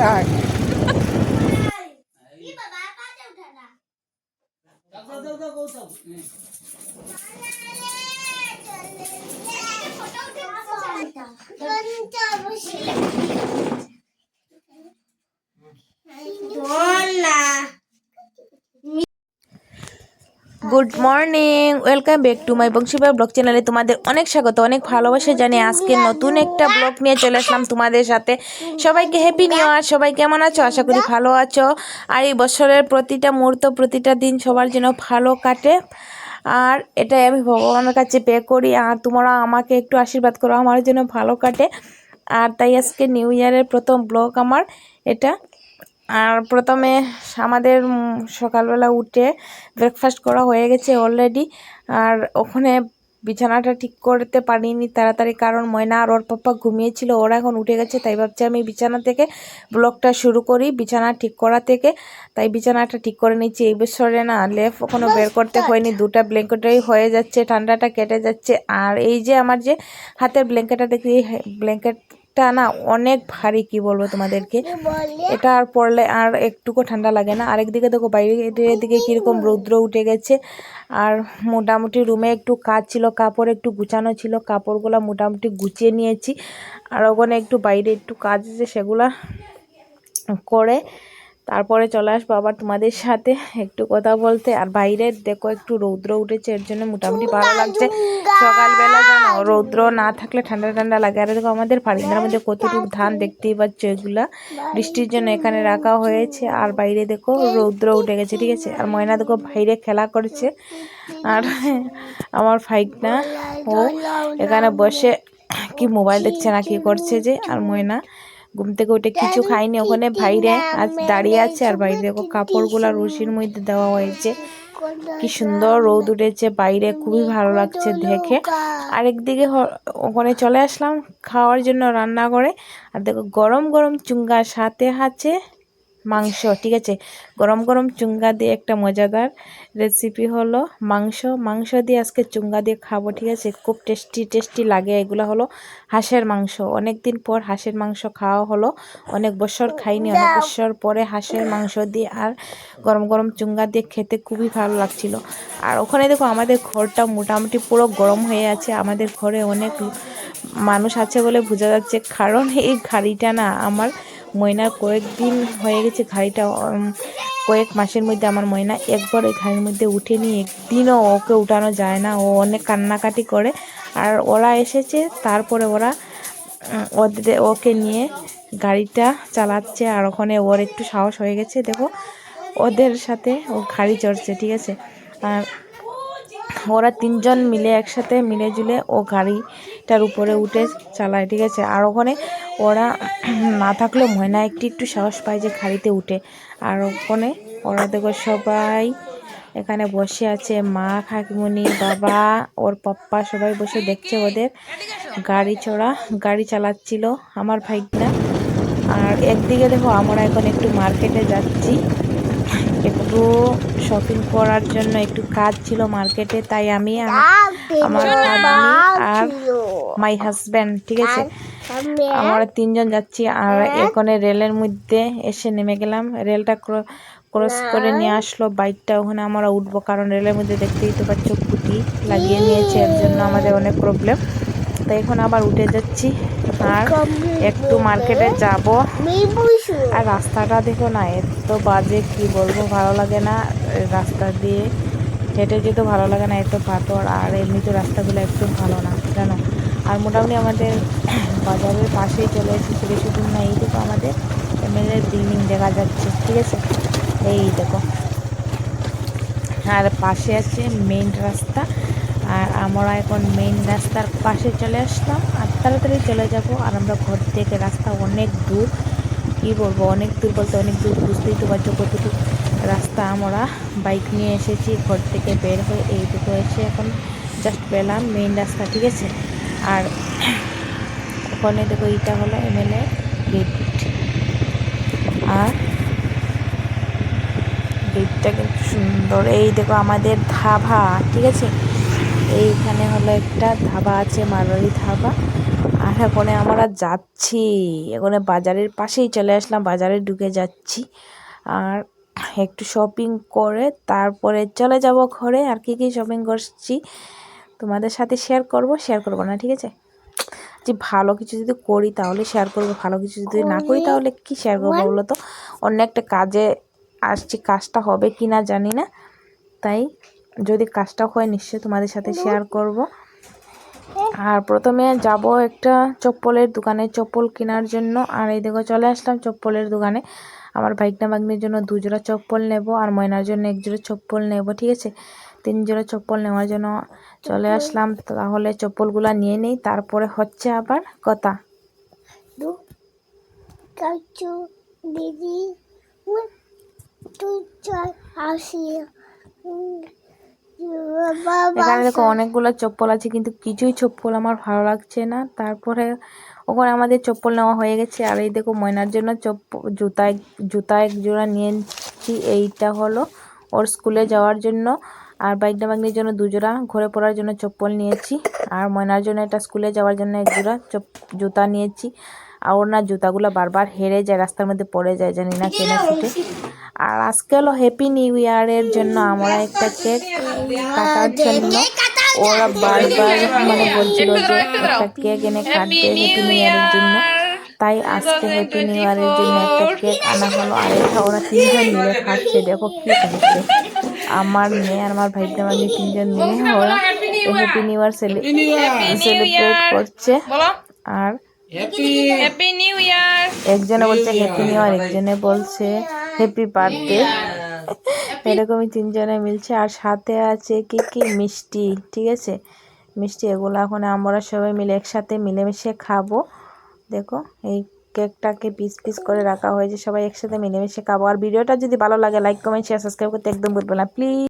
આયા ઈ બાબા પાછે ઉઠાલા ડોક્ટર દો દો ગૌતમ ફોટો ઉઠાવો good morning welcome back to my বংশীবার blog চ্যানেলে তোমাদের অনেক স্বাগত, অনেক ভালোবাসা জানি আজকে নতুন একটা ব্লগ নিয়ে চলে আসলাম তোমাদের সাথে। সবাইকে হ্যাপি নিউ ইয়ার সবাই কেমন আছো? আশা করি ভালো আছো। আর এই বছরের প্রতিটা মুহূর্ত, প্রতিটা দিন সবার জন্য ভালো কাটে। আর এটাই আমি ভগবানের কাছে পে করি, আর তোমরা আমাকে একটু আশীর্বাদ করো আমার জন্য ভালো কাটে। আর তাই আজকে নিউ ইয়ারের প্রথম ব্লগ আমার এটা। আর প্রথমে আমাদের সকালবেলা উঠে ব্রেকফাস্ট করা হয়ে গেছে অলরেডি আর ওখানে বিছানাটা ঠিক করতে পারিনি তাড়াতাড়ি কারণ ময়না আর ওর পাপ্পা ঘুমিয়েছিল, ওরা এখন উঠে গেছে, তাই ভাবছি আমি বিছানা থেকে ব্লগটা শুরু করি, বিছানা ঠিক করা থেকে। তাই বিছানাটা ঠিক করে নিচ্ছি, এই বছরে না লেফ ওখানে বের করতে হয়নি, দুটা ব্ল্যাঙ্কেটই হয়ে যাচ্ছে, ঠান্ডাটা কেটে যাচ্ছে। আর এই যে আমার যে হাতের ব্ল্যাঙ্কেটটা দেখি ব্ল্যাঙ্কেটটা না অনেক ভারী কি বলব তোমাদেরকে? এটা আর পড়লে আর একটুকু ঠান্ডা লাগে না। আরেকদিকে দেখো বাইরে দিকে কীরকম রৌদ্র উঠে গেছে। আর মোটামুটি রুমে একটু কাজ ছিল কাপড় একটু গুছানো ছিল কাপড়গুলো মোটামুটি গুছিয়ে নিয়েছি। আর ওখানে একটু বাইরে একটু কাজ আছে সেগুলা করে তারপরে চলে আসব আবার তোমাদের সাথে একটু কথা বলতে। আর বাইরে দেখো একটু রৌদ্র উঠেছে, এর জন্য মোটামুটি ভালো লাগছে। সকালবেলা জানো রৌদ্র না থাকলে ঠান্ডা ঠান্ডা লাগে। আর দেখো আমাদের ফারিন্দার মধ্যে কতটুকু ধান দেখতেই পাচ্ছ এগুলা। বৃষ্টির জন্য এখানে রাখা হয়েছে। আর বাইরে দেখো রৌদ্র উঠে গেছে, ঠিক আছে? আর ময়না দেখো বাইরে খেলা করছে। আর আমার ফাইকনা, ও এখানে বসে কি মোবাইল দেখছে না, কি করছে যে? আর ময়না ঘুম থেকে উঠে কিছু খাইনি ওখানে বাইরে আজ দাঁড়িয়ে আছে আর বাইরে দেখো কাপড়গুলা রশির মধ্যে দেওয়া হয়েছে। কি সুন্দর রোদ উঠেছে বাইরে খুবই ভালো লাগছে দেখে। আরেকদিকে ওখানে চলে আসলাম খাওয়ার জন্য রান্না করে আর দেখো গরম গরম চুঙ্গা সাথে আছে। মাংস, ঠিক আছে? গরম গরম চুঙ্গা দিয়ে একটা মজাদার রেসিপি হলো মাংস। মাংস দিয়ে আজকে চুঙ্গা দিয়ে খাব, ঠিক আছে? খুব টেস্টি টেস্টি লাগে। এগুলো হলো হাঁসের মাংস। অনেক দিন পর হাঁসের মাংস খাওয়া হলো। অনেক বছর খাইনি, অনেক বছর পরে হাঁসের মাংস দিয়ে আর গরম গরম চুঙ্গা দিয়ে খেতে খুবই ভালো লাগছিল। আর ওখানে দেখো আমাদের ঘরটা মোটামুটি পুরো গরম হয়ে আছে। আমাদের ঘরে অনেক মানুষ আছে বলে বোঝা যাচ্ছে। কারণ এই গাড়িটা না আমার ময়নার কয়েকদিন হয়ে গেছে ঘাড়িটা কয়েক মাসের মধ্যে আমার ময়না একবার ওই ঘাড়ির মধ্যে উঠেনি একদিনও ওকে উঠানো যায় না। ও অনেক কান্নাকাটি করে। আর ওরা এসেছে, তারপরে ওরা ওদের, ওকে নিয়ে গাড়িটা চালাচ্ছে। আর ওখানে ওর একটু সাহস হয়ে গেছে, দেখো। ওদের সাথে ও গাড়ি চড়ছে, ঠিক আছে? আর ওরা তিনজন মিলে একসাথে মিলে জুলে ও গাড়িটার উপরে উঠে চালায়, ঠিক আছে? আর ওখানে ওরা না থাকলে ময়না একটু একটু সাহস পায় যে খাড়িতে উঠে। আর ওখানে ওরা দেখো সবাই এখানে বসে আছে। মা খাকিমণি বাবা, ওর পাপ্পা সবাই বসে দেখছে ওদের গাড়ি চড়া, গাড়ি চালাচ্ছিল আমার ভাইটা আর একদিকে দেখো আমরা এখন একটু মার্কেটে যাচ্ছি। একটু শপিং করার জন্য। একটু কাজ ছিল মার্কেটে তাই আমি আমার আর মাই হাজব্যান্ড ঠিক আছে? আমরা তিনজন যাচ্ছি আর এখানে রেলের মধ্যে এসে নেমে গেলাম। রেলটা ক্রস করে নিয়ে আসলো বাইকটা ওখানে আমরা উঠবো কারণ রেলের মধ্যে দেখতেই তো পাচ্ছ খুঁটি লাগিয়ে নিয়েছে এর জন্য আমাদের অনেক প্রবলেম তাই এখন আবার উঠে যাচ্ছি আর একটু মার্কেটে যাব। আর রাস্তাটা দেখো না এত বাজে কি বলব ভালো লাগে না। রাস্তা দিয়ে হেঁটে যেতে ভালো লাগে না এত পাথর আর এমনিতে রাস্তাগুলো একটু ভালো না জানো? আর মোটামুটি আমাদের বাজারের পাশেই চলে এসেছি বেশি দূর না এই দেখো আমাদের এমএলএ বিল্ডিং দেখা যাচ্ছে ঠিক আছে? এই দেখো। আর পাশে আছে মেন রাস্তা আর আমরা এখন মেইন রাস্তার পাশে চলে আসলাম। আর তাড়াতাড়ি চলে যাব আর আমরা ঘর থেকে রাস্তা অনেক দূর। কি বলব, অনেক দূর বলতে অনেক দূর, বুঝতেই তো পারছ কতটুকু রাস্তা আমরা। বাইক নিয়ে এসেছি, ঘর থেকে বের হয়ে এইটুকু এসে এখন জাস্ট পেলাম মেইন রাস্তা, ঠিক আছে? আর ওখানে দেখো এইটা হলো এমএলএ গেট আর গেটটা কিন্তু সুন্দর। এই দেখো আমাদের ধাবা, ঠিক আছে? এইখানে হলো একটা ধাবা আছে মারোয়ারি ধাবা। আর এখানে আমরা যাচ্ছি। এখানে বাজারের পাশেই চলে আসলাম বাজারে ঢুকে যাচ্ছি। আর একটু শপিং করে তারপরে চলে যাব ঘরে। আর কি কি শপিং করছি তোমাদের সাথে শেয়ার করব? শেয়ার করব না ঠিক আছে? যে ভালো কিছু যদি করি তাহলে শেয়ার করব ভালো কিছু যদি না করি তাহলে কি শেয়ার করব বলো তো অন্য একটা কাজে আসছি কাজটা হবে কি না জানি না। তাই যদি কাজটা হয় নিশ্চয়ই তোমাদের সাথে শেয়ার করব। আর প্রথমে যাব একটা চপ্পলের দোকানে চপ্পল কেনার জন্য। আর এই দেখো চলে আসলাম চপ্পলের দোকানে। আমার ভাইকনা ভাগ্নির জন্য দুজোড়া চপ্পল নেব আর ময়নার জন্য এক জোড়া চপ্পল নেব ঠিক আছে? তিন জোড়া চপ্পল নেওয়ার জন্য চলে আসলাম। তাহলে চপ্পলগুলো নিয়ে নিই তারপরে হচ্ছে আবার কথা। চল আসি। এখানে দেখো অনেকগুলো চপ্পল আছে কিন্তু কিছুই চপ্পল আমার ভালো লাগছে না। তারপরে ওখানে আমাদের চপ্পল নেওয়া হয়ে গেছে। আর এই দেখো ময়নার জন্য চপ্পল জুতা জুতা এক জোড়া নিয়েছি এইটা হলো ওর স্কুলে যাওয়ার জন্য। আর বাইকটা বাগনির জন্য দুজোড়া ঘরে পড়ার জন্য চপ্পল নিয়েছি। আর ময়নার জন্য এটা স্কুলে যাওয়ার জন্য এক জোড়া চপ জুতা নিয়েছি। আর ওর না জুতাগুলো বারবার হেরে যায় রাস্তার মধ্যে পড়ে যায় জানি না কেনা ফুটে। আর আজকে হলো হ্যাপি নিউ ইয়ারের জন্য আমরা একটা কেক কাটার জন্য। ওরা বারবার মানে বলছিল যে একটা কেক এনে কাটবে হ্যাপি নিউ ইয়ারের জন্য। তাই আজকে হ্যাপি নিউ ইয়ারের জন্য একটা কেক আনা হলো। আর এটা ওরা তিনজন মিলে খাচ্ছে। দেখো কি খাচ্ছে। আমার মেয়ে আর আমার ভাইটা মানে তিনজন মিলে ওরা হ্যাপি নিউ ইয়ার সেলিব্রেট করছে। আর হ্যাপি নিউ ইয়ার একজনে বলছে হ্যাপি নিউ ইয়ার একজনে বলছে হ্যাপি বার্থডে এরকমই তিনজনে মিলছে আর সাথে আছে কি কি? মিষ্টি ঠিক আছে? মিষ্টি এগুলো এখন আমরা সবাই মিলে একসাথে মিলেমিশে খাব। দেখো এই কেকটাকে পিস পিস করে রাখা হয়েছে সবাই একসাথে মিলেমিশে খাব। আর ভিডিওটা যদি ভালো লাগে লাইক কমেন্ট শেয়ার সাবস্ক্রাইব করতে একদম ভুলবে না প্লিজ